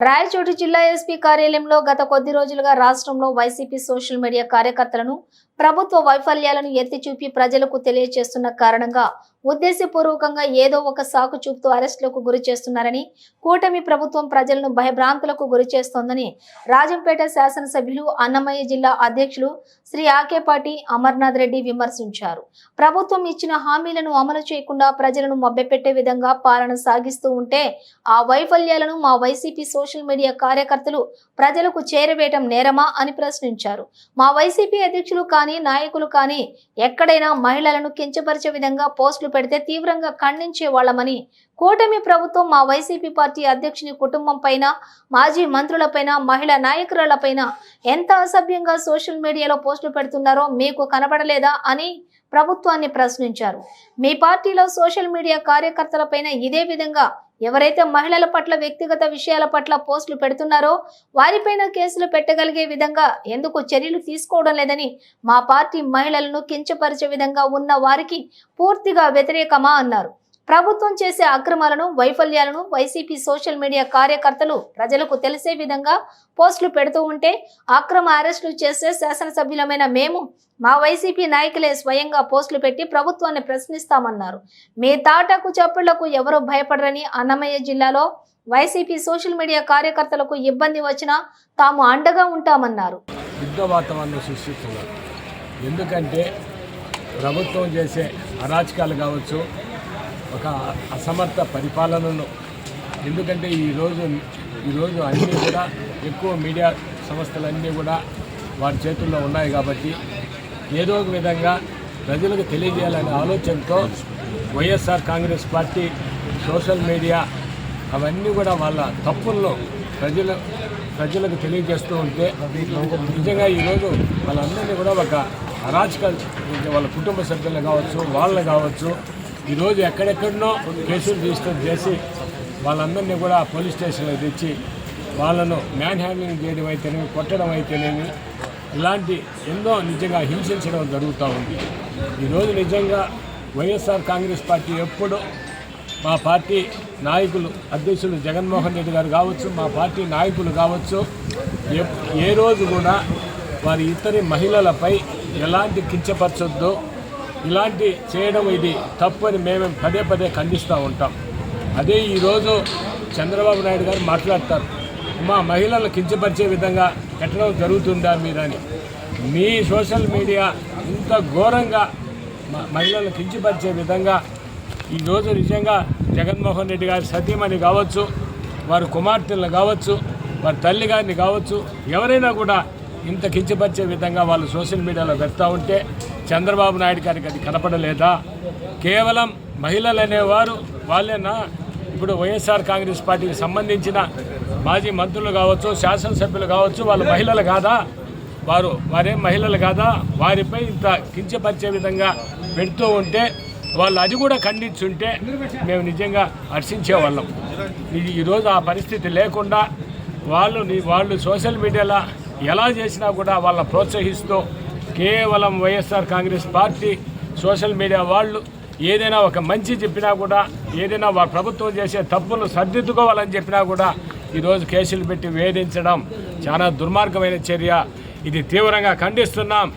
రాయచోటి జిల్లా ఎస్పీ కార్యాలయంలో గత కొద్ది రోజులుగా రాష్ట్రంలో వైసీపీ సోషల్ మీడియా కార్యకర్తలను ప్రభుత్వ వైఫల్యాలను ఎత్తి చూపి ప్రజలకు తెలియజేస్తున్న కారణంగా ఉద్దేశపూర్వకంగా ఏదో ఒక సాకు చూపుతూ అరెస్టులకు గురి చేస్తున్నారని కూటమి ప్రభుత్వం ప్రజలను భయభ్రాంతులకు గురి చేస్తోందని రాజంపేట శాసనసభ్యులు అన్నమయ్య జిల్లా అధ్యక్షులు శ్రీ ఆకేపాటి అమర్నాథ్ రెడ్డి విమర్శించారు. ప్రభుత్వం ఇచ్చిన హామీలను అమలు చేయకుండా ప్రజలను మభ్యపెట్టే విధంగా పాలన సాగిస్తూ ఉంటే ఆ వైఫల్యాలను మా వైసీపీ సోషల్ మీడియా కార్యకర్తలు ప్రజలకు చేరవేయటం నేరమా అని ప్రశ్నించారు. మా వైసీపీ అధ్యక్షులు కానీ నాయకులు కానీ ఎక్కడైనా మహిళలను కించపరిచే విధంగా పోస్టులు పెడితే తీవ్రంగా ఖండించే వాళ్ళమని కూటమి ప్రభుత్వం మా వైసీపీ పార్టీ అధ్యక్షుని కుటుంబం పైన మాజీ మంత్రులపైన మహిళా నాయకురాలపైన ఎంత అసభ్యంగా సోషల్ మీడియాలో పోస్టులు పెడుతున్నారో మీకు కనబడలేదా అని ప్రభుత్వాన్ని ప్రశ్నించారు. మీ పార్టీలో సోషల్ మీడియా కార్యకర్తలపైన ఇదే విధంగా ఎవరైతే మహిళల పట్ల వ్యక్తిగత విషయాల పట్ల పోస్టులు పెడుతున్నారో వారిపైన కేసులు పెట్టగలిగే విధంగా ఎందుకు చర్యలు తీసుకోవడం లేదని మా పార్టీ మహిళలను కించపరిచే విధంగా ఉన్న వారికి పూర్తిగా వ్యతిరేకమా అన్నారు. ప్రభుత్వం చేసే అక్రమాలను వైఫల్యాలను వైసీపీ సోషల్ మీడియా కార్యకర్తలు ప్రజలకు తెలిసే విధంగా పోస్టులు పెడుతూ ఉంటే అక్రమ అరెస్టులు చేసే శాసనసభ్యులమైన మేము మా వైసీపీ నాయకులే స్వయంగా పోస్టులు పెట్టి ప్రభుత్వాన్ని ప్రశ్నిస్తామన్నారు. మీ తాటకు చప్పుళ్ళకు ఎవరూ భయపడరని అన్నమయ్య జిల్లాలో వైసీపీ సోషల్ మీడియా కార్యకర్తలకు ఇబ్బంది వచ్చినా తాము అండగా ఉంటామన్నారు. ఎందుకంటే ప్రభుత్వం చేసే అరాచకాలు కావచ్చు ఒక అసమర్థ పరిపాలనను. ఎందుకంటే ఈరోజు ఈరోజు అన్నీ కూడా ఎక్కువ మీడియా సంస్థలన్నీ కూడా వారి చేతుల్లో ఉన్నాయి కాబట్టి ఏదో ఒక విధంగా ప్రజలకు తెలియజేయాలనే ఆలోచనతో YSR Congress party social media అవన్నీ కూడా వాళ్ళ తప్పుల్లో ప్రజలు ప్రజలకు తెలియజేస్తూ ఉంటే నిజంగా ఈరోజు వాళ్ళందరినీ కూడా ఒక అరాచక వాళ్ళ కుటుంబ సభ్యులు కావచ్చు వాళ్ళని కావచ్చు ఈరోజు ఎక్కడెక్కడనో కేసులు రిజిస్టర్ చేసి వాళ్ళందరినీ కూడా పోలీస్ స్టేషన్లో తెచ్చి వాళ్ళను మ్యాన్ హ్యాండ్లింగ్ చేయడం అయితేనేమి కొట్టడం అయితేనేమి ఇలాంటి ఎన్నో నిజంగా హింసించడం జరుగుతూ ఉంది. ఈరోజు నిజంగా వైఎస్ఆర్ కాంగ్రెస్ పార్టీ ఎప్పుడు మా పార్టీ నాయకులు అధ్యక్షులు జగన్మోహన్ రెడ్డి గారు కావచ్చు మా పార్టీ నాయకులు కావచ్చు ఏ రోజు కూడా వారి ఇతరి మహిళలపై ఎలాంటి కించపరచొద్దు ఇలాంటి చేయడం ఇది తప్పు అని మేము పదే పదే ఖండిస్తూ ఉంటాం. అదే ఈరోజు చంద్రబాబు నాయుడు గారు మాట్లాడతారు. మా మహిళలను కించపరిచే విధంగా పెట్టడం జరుగుతుందా మీరని? మీ సోషల్ మీడియా ఇంత ఘోరంగా మ- మహిళలను కించపరిచే విధంగా ఈరోజు నిజంగా జగన్మోహన్ రెడ్డి గారి సతీమణి కావచ్చు వారి కుమార్తెలను కావచ్చు వారి తల్లి గారిని కావచ్చు ఎవరైనా కూడా ఇంత కించపరిచే విధంగా వాళ్ళు సోషల్ మీడియాలో పెడతా ఉంటే చంద్రబాబు నాయుడు గారికి అది కనపడలేదా? కేవలం మహిళలు అనేవారు వాళ్ళేనా? ఇప్పుడు వైఎస్ఆర్ కాంగ్రెస్ పార్టీకి సంబంధించిన మాజీ మంత్రులు కావచ్చు శాసనసభ్యులు కావచ్చు వాళ్ళు మహిళలు కాదా? వారు వారేం మహిళలు కాదా? వారిపై ఇంత కించపరిచే విధంగా పెడుతూ ఉంటే వాళ్ళు అది కూడా ఖండించుంటే మేము నిజంగా హర్షించేవాళ్ళం ఇది ఈరోజు ఆ పరిస్థితి లేకుండా వాళ్ళు వాళ్ళు సోషల్ మీడియాలో ఎలా చేసినా కూడా వాళ్ళని ప్రోత్సహిస్తూ కేవలం YSR Congress party social media వాళ్ళు ఏదైనా ఒక మంచి చెప్పినా కూడా ఏదైనా వాళ్ళ ప్రభుత్వం చేసే తప్పులు సర్దిద్దుకోవాలని చెప్పినా కూడా ఈరోజు కేసులు పెట్టి వేధించడం చాలా దుర్మార్గమైన చర్య. ఇది తీవ్రంగా ఖండిస్తున్నాం.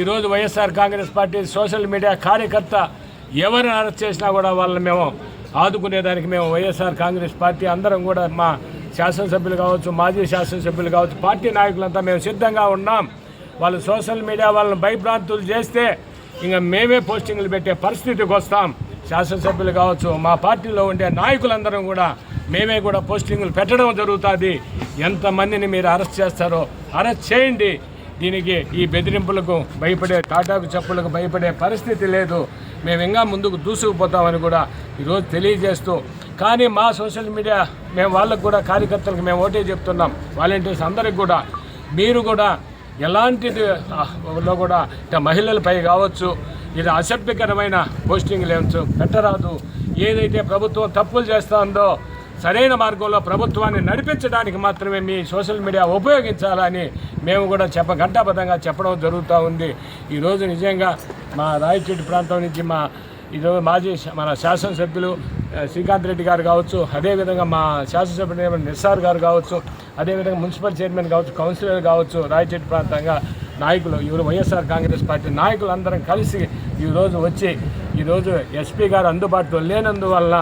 ఈరోజు YSR Congress party social media కార్యకర్త ఎవరిని అరెస్ట్ చేసినా కూడా వాళ్ళని మేము ఆదుకునేదానికి మేము వైఎస్ఆర్ కాంగ్రెస్ పార్టీ అందరం కూడా మా శాసనసభ్యులు కావచ్చు మాజీ శాసనసభ్యులు కావచ్చు పార్టీ నాయకులంతా మేము సిద్ధంగా ఉన్నాం. వాళ్ళు సోషల్ మీడియా వాళ్ళని భయభ్రాంతులు చేస్తే ఇంకా మేమే పోస్టింగ్లు పెట్టే పరిస్థితికి వస్తాం. శాసనసభ్యులు కావచ్చు మా పార్టీలో ఉండే నాయకులందరం కూడా మేమే కూడా పోస్టింగ్లు పెట్టడం జరుగుతుంది. ఎంతమందిని మీరు అరెస్ట్ చేస్తారో అరెస్ట్ చేయండి. దీనికి ఈ బెదిరింపులకు భయపడే టాటాకు చెప్పులకు భయపడే పరిస్థితి లేదు. మేము ఇంకా ముందుకు దూసుకుపోతామని కూడా ఈరోజు తెలియజేస్తూ కానీ మా సోషల్ మీడియా మేము వాళ్ళకు కూడా కార్యకర్తలకు మేము ఓటే చెప్తున్నాం. వాలంటీర్స్ అందరికి కూడా మీరు కూడా ఎలాంటిది? లో కూడా మహిళలపై కావచ్చు ఇది అసభ్యకరమైన పోస్టింగ్ లేవచ్చు పెట్టరాదు. ఏదైతే ప్రభుత్వం తప్పులు చేస్తుందో సరైన మార్గంలో ప్రభుత్వాన్ని నడిపించడానికి మాత్రమే మీ సోషల్ మీడియా ఉపయోగించాలని మేము కూడా చెప్ప ఘంటాబద్ధంగా చెప్పడం జరుగుతూ ఉంది. ఈరోజు నిజంగా మా రాయచోటి ప్రాంతం నుంచి మా ఈరోజు మాజీ మన శాసనసభ్యులు శ్రీకాంత్ రెడ్డి గారు కావచ్చు అదేవిధంగా మా శాసనసభ్యుడు నిస్సార్ గారు కావచ్చు అదేవిధంగా మున్సిపల్ చైర్మన్ కావచ్చు కౌన్సిలర్ కావచ్చు రాయచెట్టు ప్రాంతంగా నాయకులు ఇವರು వైఎస్ఆర్ కాంగ్రెస్ పార్టీ నాయకులు అందరం కలిసి ఈరోజు వచ్చి ఈరోజు ఎస్పీ గారు అందుబాటులో లేనందువల్ల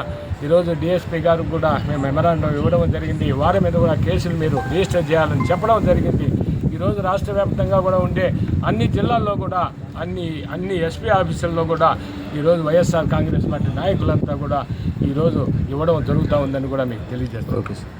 ఈరోజు డిఎస్పీ గారు కూడా మేము మెమరాండం ఇవ్వడం జరిగింది. వారి మీద కూడా కేసులు మీరు రిజిస్టర్ చేయాలని చెప్పడం జరిగింది. ఈరోజు రాష్ట్ర వ్యాప్తంగా కూడా ఉండే అన్ని జిల్లాల్లో కూడా అన్ని అన్ని ఎస్పీ ఆఫీసుల్లో కూడా ఈరోజు వైఎస్ఆర్ కాంగ్రెస్ పార్టీ నాయకులంతా కూడా ఈరోజు ఇవ్వడం జరుగుతూ ఉందని కూడా మీకు తెలియజేస్తాను ఓకే సార్.